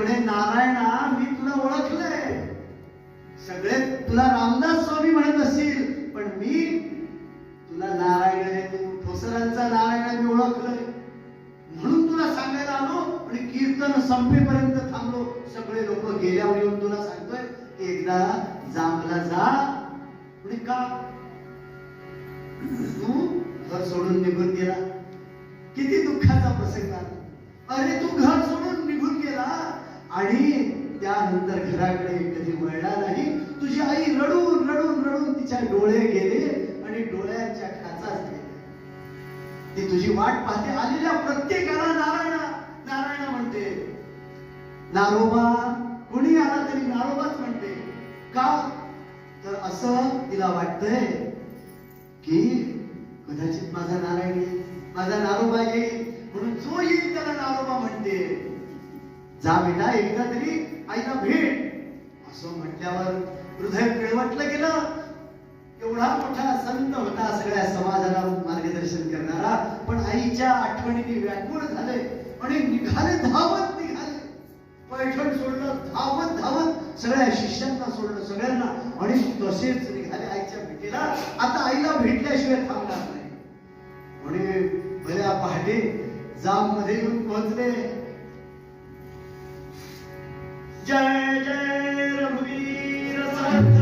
म्हणे नारायणा मी तुला ओळखलंय. सगळे तुला रामदास स्वामी म्हणत असतील पण मी तुला नारायण आहे तू ठोसरांचा नारायण मी ओळखलंय. म्हणून तुला सांगायला आलो आणि कीर्तन संपेपर्यंत थांबलो. सगळे लोक गेल्यावर येऊन तुला सांगतोय की एकदा जांभला जा म्हणजे का? तू घर सोडून निघून गेला. किती दुःखाचा प्रसंग आला. अरे तू घर सोडून त्यानंतर घराकडे कधी वळला नाही. तुझी आई रडून रडून रडून तिच्या डोळे गेले आणि डोळ्यांच्या खाचा ती तुझी वाट पाहते आलेल्या प्रत्येकाला नारायणा नारायणा म्हणते. नारोबा कुणी आला तरी नारोबाच म्हणते. का? तर असं तिला वाटतंय की कदाचित माझा नारायण येईल माझा नारोबा येईल म्हणून जो येईल त्याला नारोबा म्हणते. जा बेटा एकदा तरी आईला भेट. असं म्हटल्यावर हृदय पिळवटलं गेलं. एवढा मोठा संत होता सगळ्या समाजाला मार्गदर्शन करणारा. पण आईच्या आठवणीने व्याकुळ झाले आणि निघाले धावत निघाले. पैठण सोडलं धावत धावत सगळ्या शिष्यांना सोडलं सगळ्यांना. आणि तसेच निघाले आईच्या भेटीला. आता आईला भेटल्याशिवाय थांबणार नाही. म्हणे भल्या पहाटे जाममध्ये येऊन पोहोचले. जय जय रघुवीर समर्थ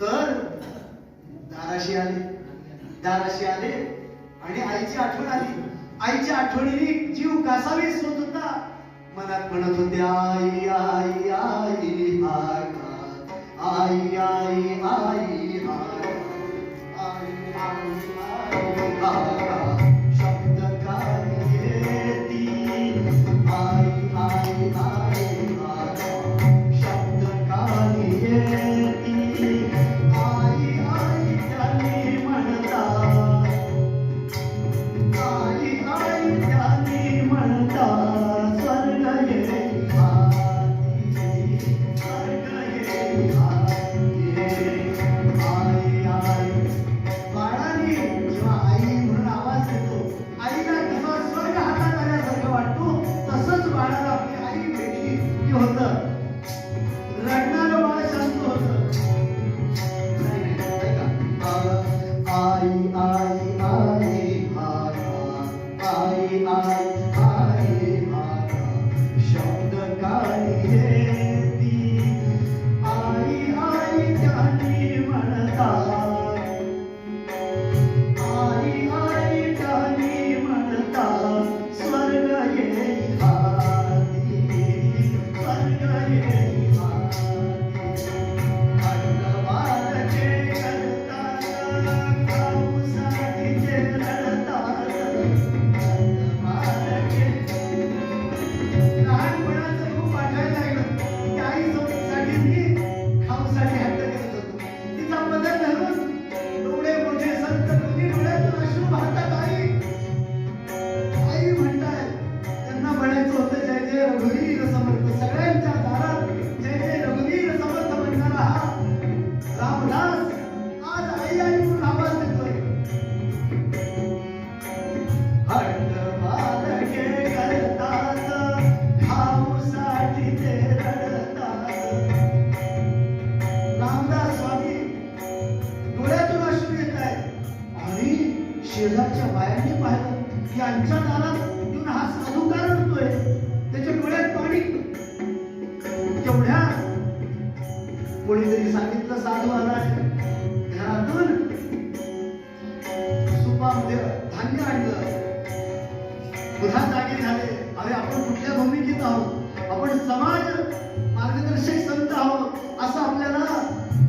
तर दाराशी आले दाराशी आले आणि आईची आठवण आली. आईच्या आठवणीने जीव कासावीस होत होता. मनात म्हणत होते आई आई आई हाय आई आई आई हाय आई आई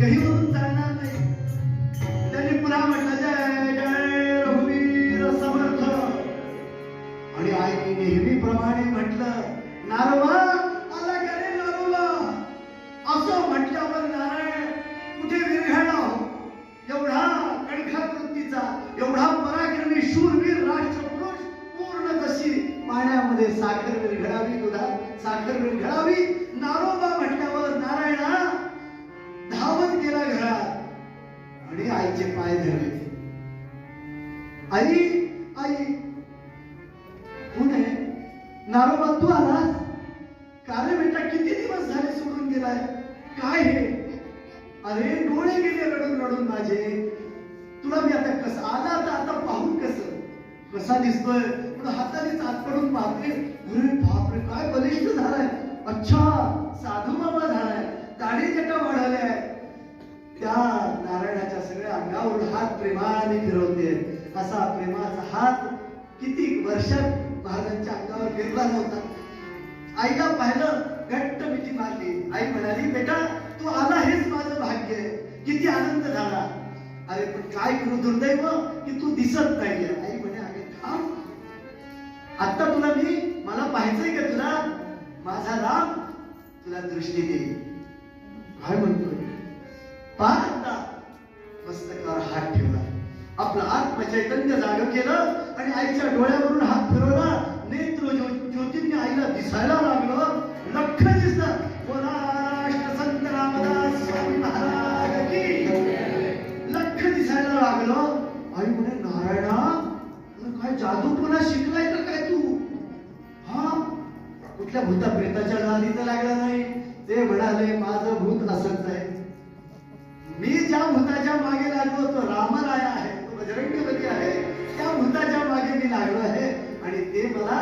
चालणार नाही. त्यांनी पुन्हा म्हटलं जय जय रघुवीर समर्थ. आणि नेहमीप्रमाणे म्हटलं आला नारोबा असं म्हटल्यावर नारायण कुठे विरघळला हो? एवढा कणखा वृत्तीचा एवढा पराक्रमी शूरवीर राष्ट्रपुरुष पूर्ण तशी पाण्यामध्ये साखर विरघळावी दुधात साखर विरघळावी नारोबा गेला घरात. आणि आईचे पाय धरले. आई आई कोण आहे? नारोबा तू आलास? का रे बेटा किती दिवस झाले सोडून गेलाय? काय हे? अरे डोळे गेले रडून रडून माझे. तुला मी आता कसं आला आता आता पाहून कस? कसा दिसतोय? पुढे हाताने चाच पडून पाहते अरे बापरे काय बलिष्ठ झालाय. अच्छा साधू बाबा झालाय. दाढीच्या त्या नारायणाच्या सगळ्या अंगावर हात प्रेमाने फिरवते. असा प्रेमाचा हात किती वर्षात महाराजांच्या अंगावर फिरला नव्हता. आईला पाहिलं घट्ट मिठी मारली. आई म्हणाली बेटा तू आला हेच माझं भाग्य आहे. किती आनंद झाला. अरे पण काय करू दुर्दैव? की तू दिसत नाहीये. आई म्हणे अरे थांब. आता तुला मी मला पाहायचंय का तुला? माझा राम तुला दृष्टी देईल. काय म्हणतोय? पहा मस्तकावर हात ठेवला. आपलं आत्मचैतन्य जाग केलं आणि आईच्या डोळ्यावरून हात फिरवला. नेत्र ज्यो- ज्योतींनी आईला दिसायला लागलं. लख दिसत बोला संत रामदास स्वामी महाराज की. लख दिसायला लागलं. आई म्हणे नारायणा काय जादू पुन्हा शिकलाय का काय तू? हा कुठल्या भूता प्रेताच्या गादी तर लागला नाही. ते म्हणाले माझं भूत असंच आहे मी ज्या भूताच्या मागे लागलो तो रामराय आहे तो बजरंगबली आहे. त्या भूताच्या मागे मी लागलो आहे आणि ते मला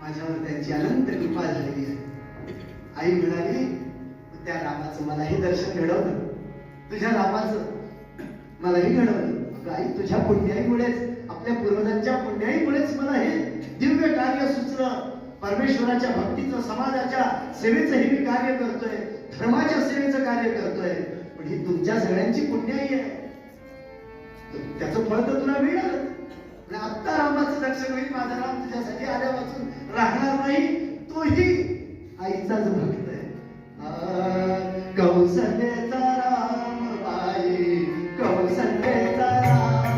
माझ्यावर त्यांची अनंत कृपा झालेली आहे. आई म्हणाली त्या रामाचं मलाही दर्शन घडवलं. तुझ्या रामाचं मलाही घडवलं. आई तुझ्या पुण्याईमुळेच आपल्या पूर्वजांच्या पुण्याईमुळेच मला हे दिव्य कार्य सुचलं परमेश्वराच्या भक्तीचं समाजाच्या सेवेचं हे मी कार्य करतोय धर्माच्या सेवेचं कार्य करतोय. ही तुमच्या सगळ्यांची पुण्याई आहे. त्याचं फळ तर तुला मिळालं. आणि आत्ता रामाचं दर्शन होईल माझा राम तुझ्यासाठी आल्यापासून राहणार नाही तोही आईचाच भक्त आहे. कौशल्याचा राम बाई कौशल्याचा राम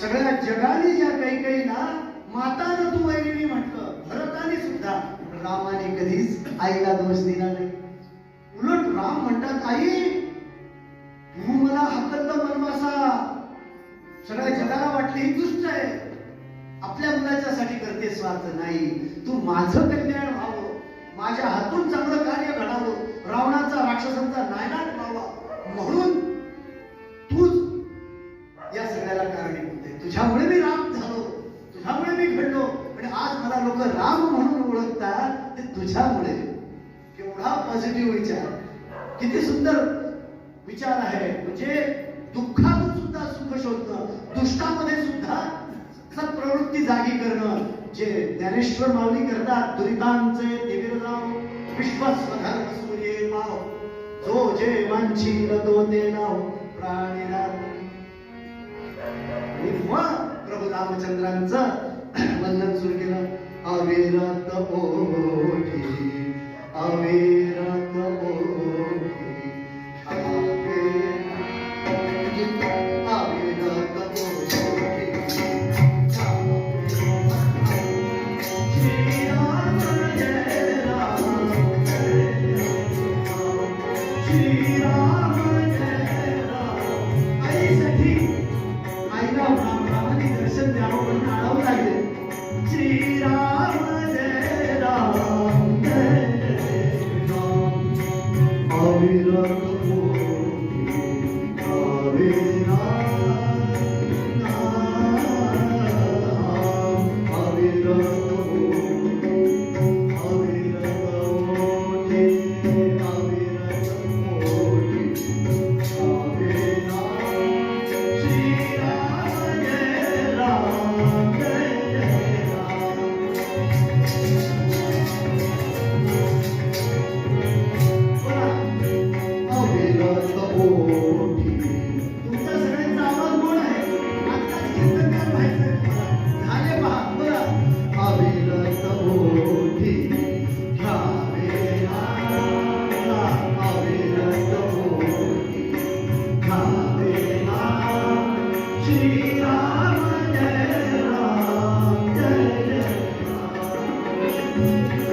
सगळ्या जगाने ज्या काही काही ना मातानं तू वैरिणी म्हटलं भरताने सुद्धा. रामाने कधीच आईला दोष दिला नाही. उलट राम म्हणतात आई तू मला हकललं मनवासा सगळ्या जगाला वाटले ही दुष्ट आहे. आपल्या मुलाच्यासाठी करते स्वार्थ नाही. तू माझं कल्याण व्हावं. माझ्या हातून चांगलं कार्य घडावं. रावणाचा राक्षसांचा नायनाट व्हावा. म्हणून तुझ्यामुळे मी राम झालो तुझ्यामुळे मी घडलो आणि आज मला लोक राम म्हणून ओळखतात ते तुझ्यामुळे. केवढा पॉझिटिव्ह विचार. किती सुंदर विचार आहे. म्हणजे दुःखातून सुद्धा सुख शोधणं दुष्टामध्ये सुद्धा प्रवृत्ती जागी करणं जे ज्ञानेश्वर माऊली करतात दुरितांचे दिवीर विश्वास विश्वस्वधर्म सूर्ये पाव. जो जे मानशील तो ते नाव प्राणी रामचंद्रांचं वंदन सुरू केलं. अविरत ओठी अविरत